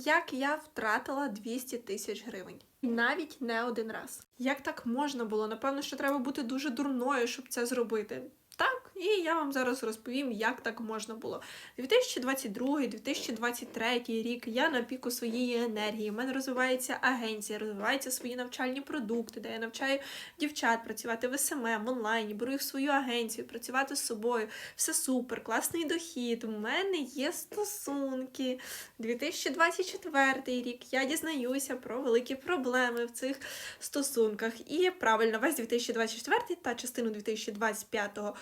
Як я втратила 200 тисяч гривень. І навіть не один раз. Як так можна було? Напевно, що треба бути дуже дурною, щоб це зробити. Так, і я вам зараз розповім, як так можна було. 2022-2023 рік я на піку своєї енергії. У мене розвивається агенція, розвиваються свої навчальні продукти, де я навчаю дівчат працювати в СММ, в онлайні, беру їх в свою агенцію, працювати з собою. Все супер, класний дохід. У мене є стосунки. 2024 рік я дізнаюся про великі проблеми в цих стосунках. І правильно, весь 2024 та частину 2025 е,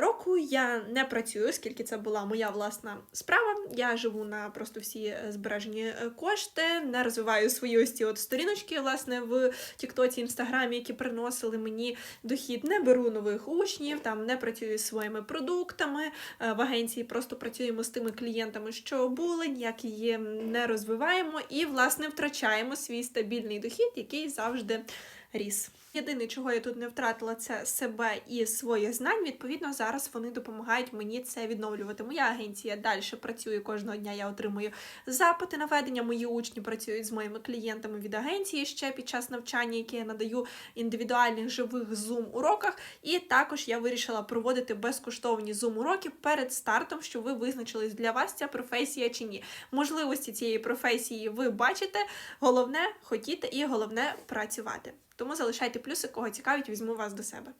року я не працюю, оскільки це була моя власна справа. Я живу на просто всі е, збережені е, кошти, не розвиваю свої ось ці от сторіночки, власне, в Тіктоці, Інстаграмі, які приносили мені дохід. Не беру нових учнів, там не працюю зі своїми продуктами. Е, В агенції просто працюємо з тими клієнтами, що були, ніяк її не розвиваємо і, власне, втрачаємо свій стабільний дохід, який завжди ріс. Єдине, чого я тут не втратила, це себе і своїх знань. Відповідно, зараз вони допомагають мені це відновлювати. Моя агенція далі працює кожного дня. Я отримую запити на ведення. Мої учні працюють з моїми клієнтами від агенції ще під час навчання, яке я надаю індивідуальних живих zoom уроках. І також я вирішила проводити безкоштовні zoom уроки перед стартом, щоб ви визначились для вас ця професія чи ні. Можливості цієї професії ви бачите. Головне хотіти і головне працювати. Тому залишайте плюси, кого цікавить, візьму вас до себе.